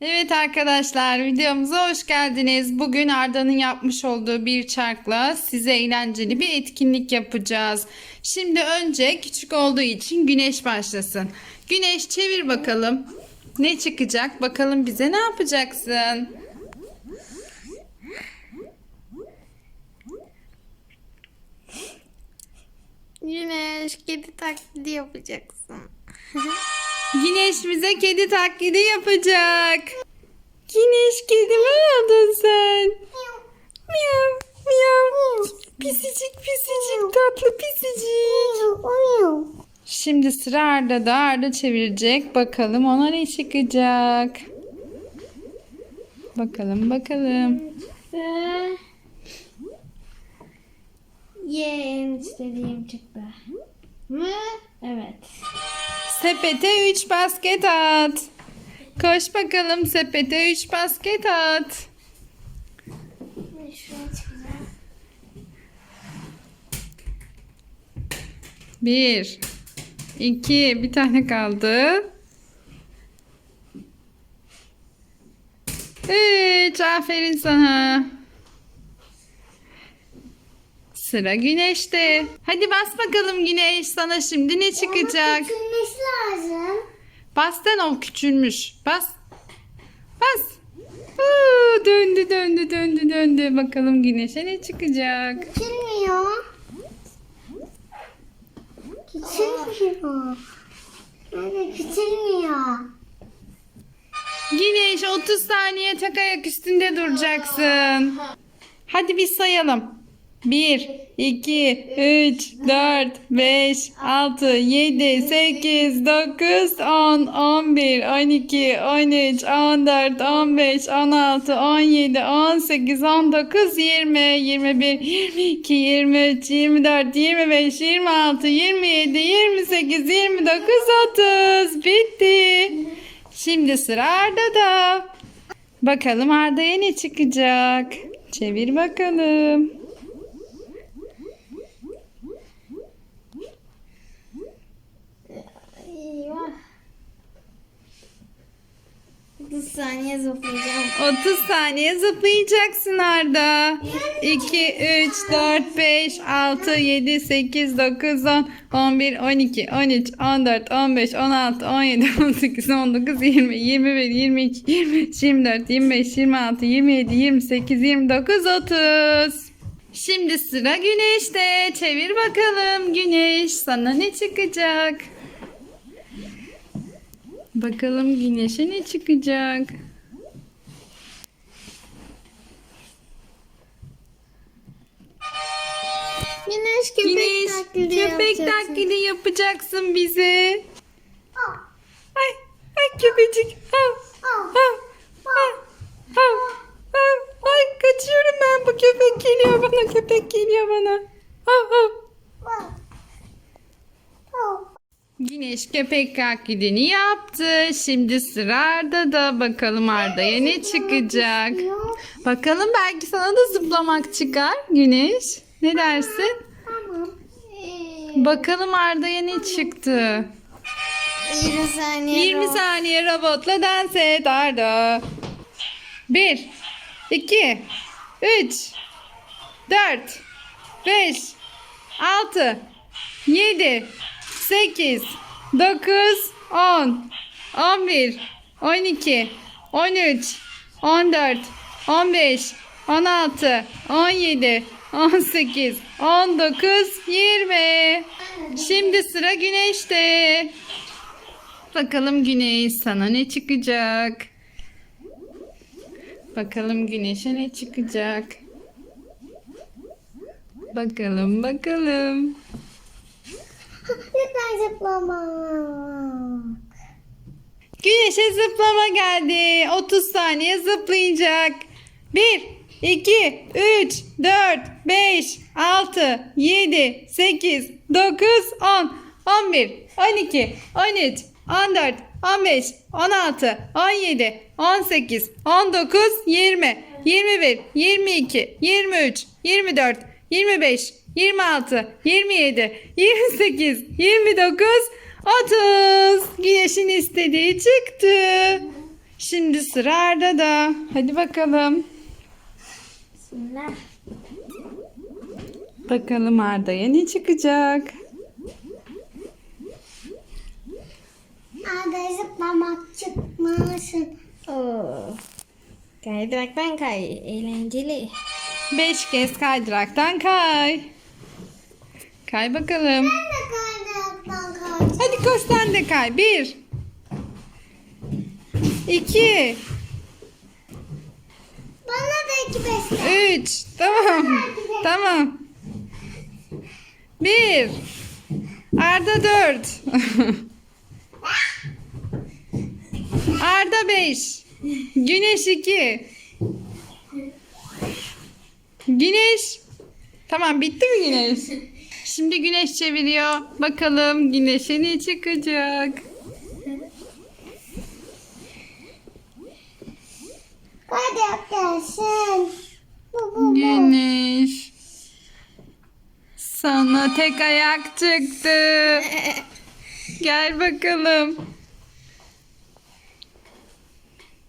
Evet arkadaşlar videomuza hoş geldiniz. Bugün Arda'nın yapmış olduğu bir çarkla size eğlenceli bir etkinlik yapacağız. Şimdi önce küçük olduğu için güneş başlasın. Güneş çevir bakalım. Ne çıkacak? Bakalım bize ne yapacaksın? Güneş kedi taklidi yapacaksın. Güneş bize kedi taklidi yapacak. Güneş kedi mi oldun sen? Miyav miyav. Pisicik pisicik tatlı pisicik. Şimdi sıra Arda'da. Arda çevirecek. Bakalım ona ne çıkacak. Bakalım bakalım. Ve Ye istediğim çıktı. Mı? Evet. Sepete 3 basket at. Koş bakalım sepete 3 basket at. Bir, iki, bir tane kaldı. Üç, aferin sana. Sıra güneşte. Hadi bas bakalım güneş. Sana şimdi ne çıkacak? Küçülmesi lazım. Bastan o küçülmüş. Bas. Bas. Aa, döndü döndü döndü döndü. Bakalım güneşe ne çıkacak? Küçülmüyor. Küçülmüyor. Evet küçülmüyor. Güneş 30 saniye tek ayak üstünde duracaksın. Hadi biz sayalım. 1, 2, 3, 4, 5, 6, 7, 8, 9, 10, 11, 12, 13, 14, 15, 16, 17, 18, 19, 20, 21, 22, 23, 24, 25, 26, 27, 28, 29, 30. Bitti. Şimdi sıra Arda'da. Bakalım Arda'ya ne çıkacak? Çevir bakalım. 30 saniye zıplayacağım. 30 saniye zıplayacaksın Arda. 2, 3, 4, 5, 6, 7, 8, 9, 10, 11, 12, 13, 14, 15, 16, 17, 18, 19, 20, 21, 22, 23, 24, 25, 26, 27, 28, 29, 30. Şimdi sıra Güneş'te. Çevir bakalım Güneş. Sana ne çıkacak? Bakalım Güneş'e ne çıkacak? Güneş köpek Güneş taklidi köpek yapacaksın. taklidi yapacaksın bize. Ay, ay köpecik. Hav, hav, hav, hav, hav. Ay kaçıyorum ben bu köpek geliyor bana köpek geliyor bana. Hav, hav. Güneş köpek taklidini yaptı. Şimdi sıra Arda'da. Bakalım Arda'ya ne çıkacak. Bakalım belki sana da zıplamak çıkar Güneş. Ne dersin? Tamam. Bakalım Arda'ya ne çıktı. 20 saniye. 20 robot. saniye robotla dans et Arda. 1 2 3 4 5 6 7 8 9 10 11 12 13 14 15 16 17 18 19 20 Şimdi sıra güneşte. Bakalım güneş sana ne çıkacak? Bakalım güneşe ne çıkacak? Bakalım bakalım. Lütfen zıplama. Güneşe zıplama geldi. 30 saniye zıplayacak. 1, 2, 3, 4, 5, 6, 7, 8, 9, 10, 11, 12, 13, 14, 15, 16, 17, 18, 19, 20, 21, 22, 23, 24, 25, 26, 27, 28, 29, 30. Güneşin istediği çıktı. Şimdi sıra Arda'da. Hadi bakalım. Bismillah. Bakalım Arda'ya ne çıkacak? Arda zıplamak çıkmasın. Oo. Kaydıraktan kay. Eğlenceli. Beş kez kaydıraktan kay. Kay bakalım. Hadi koş sen de kay. Bir. İki. Bana da iki besle. Üç. Tamam. Tamam. Bir. Arda dört. Arda beş. Güneş iki. Güneş. Tamam bitti mi güneş? Şimdi güneş çeviriyor. Bakalım güneşe ne çıkacak? Bu bu. Güneş. Sana tek ayak çıktı. Gel bakalım.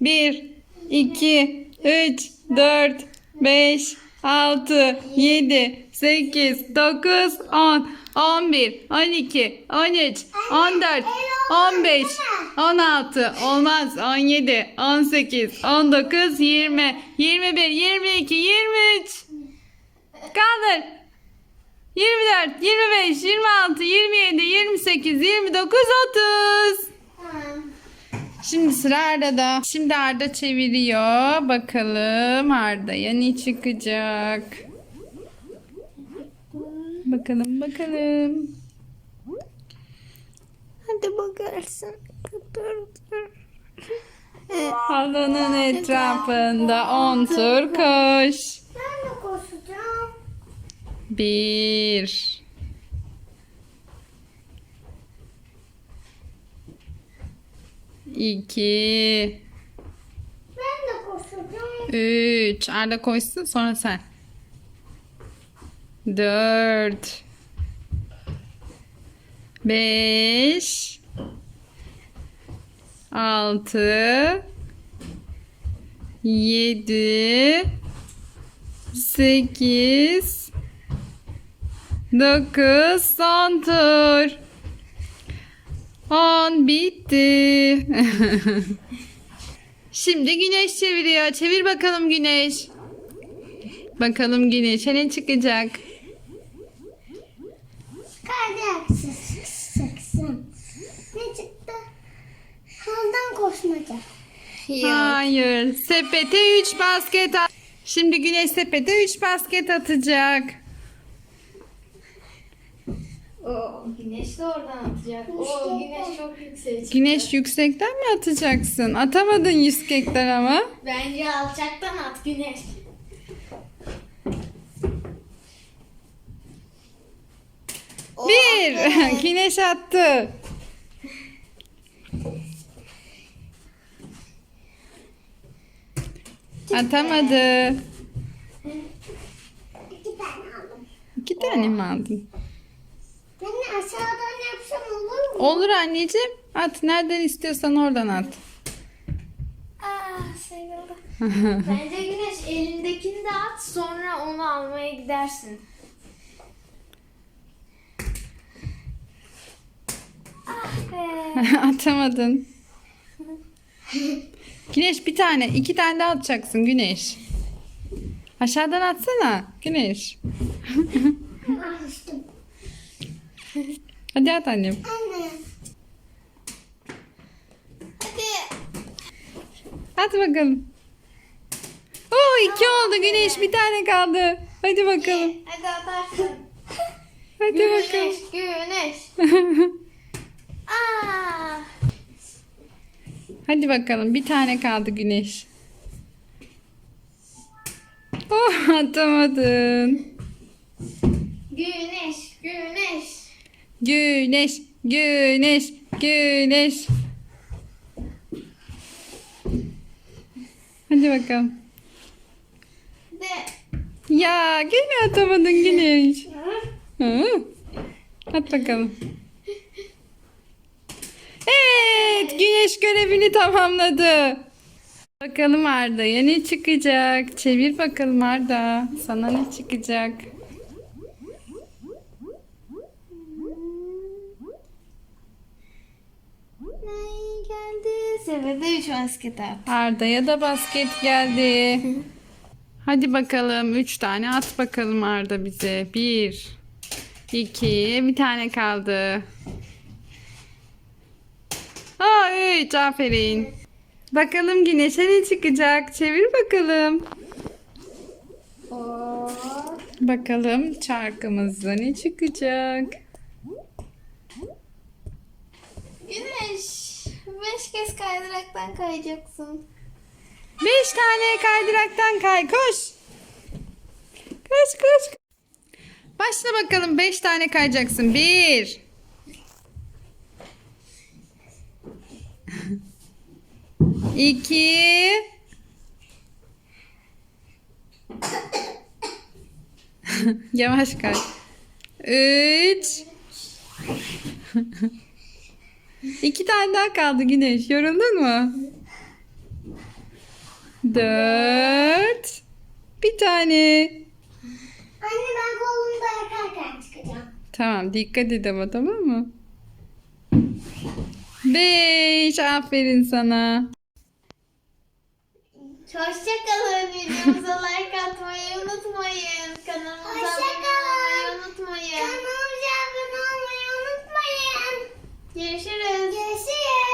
Bir, iki, üç, dört, beş, altı, yedi, sekiz, dokuz, on, on bir, on iki, on üç, on dört, on beş, on altı, olmaz, on yedi, on sekiz, on dokuz, yirmi, yirmi bir, yirmi iki, yirmi üç. Kaldır. 24, 25, 26, 27, 28, 29, 30. Şimdi sıra Arda'da. Şimdi Arda çeviriyor. Bakalım Arda'ya ne çıkacak. Bakalım bakalım. Hadi bakarsın. Halının etrafında 10 tur koş. Ben de koşacağım. 1 2 Ben de koşacağım. 3 Arda koşsun sonra sen. 4 5 6 7 8 9 son tur. 10 bitti. Şimdi güneş çeviriyor. Çevir bakalım güneş. Bakalım güneşe ne çıkacak. Sıksın. Ne çıktı? Haldan koşmaca. Hayır. Sepete 3 basket at. Şimdi güneş sepete 3 basket atacak. O güneş de oradan atacak. O güneş çok yüksek. çıktı. Güneş yüksekten mi atacaksın? Atamadın yüksekten ama. Bence alçaktan at güneş. Bir. güneş attı. Atamadı. İki tane aldım. İki tane mi aldın? Ben de aşağıdan yapsam olur mu? Olur anneciğim. At. Nereden istiyorsan oradan at. Aa sayıldı. Bence güneş elindekini de at sonra onu almaya gidersin. Ah be. Atamadın. Güneş bir tane, iki tane daha atacaksın Güneş. Aşağıdan atsana Güneş. Hadi at annem. Anne. Hadi. At bakalım. Oo iki oldu Güneş bir tane kaldı. Hadi bakalım. Hadi atarsın. Hadi bakalım. Güneş, güneş. Aa. Hadi bakalım bir tane kaldı Güneş. Oh atamadın. Güneş, güneş. Güneş, güneş, güneş. Hadi bakalım. De. Ya gene atamadın Güneş. Hı. At bakalım. Evet, Güneş görevini tamamladı. Bakalım Arda'ya ne çıkacak? Çevir bakalım Arda. Sana ne çıkacak? Ay, Sevede 3 basket at. Arda'ya da basket geldi. Hadi bakalım. Üç tane at bakalım Arda bize. Bir, iki, bir tane kaldı. Aa, üç. Aferin. Bakalım Güneş'e ne çıkacak? Çevir bakalım. Bakalım çarkımızda ne çıkacak? Güneş. 5 kez kaydıraktan kayacaksın. Beş tane kaydıraktan kay. Koş. Koş koş. Başla bakalım. Beş tane kayacaksın. Bir. İki. Yavaş kay. Üç. İki tane daha kaldı Güneş. Yoruldun mu? Dört. Bir tane. Anne ben kolumda yakarken çıkacağım. Tamam dikkat et ama tamam mı? Beş. Aferin sana. Hoşçakalın. Videomuza like atmayı unutmayın. Kanalımıza abone olmayı unutmayın. 也是人，也是。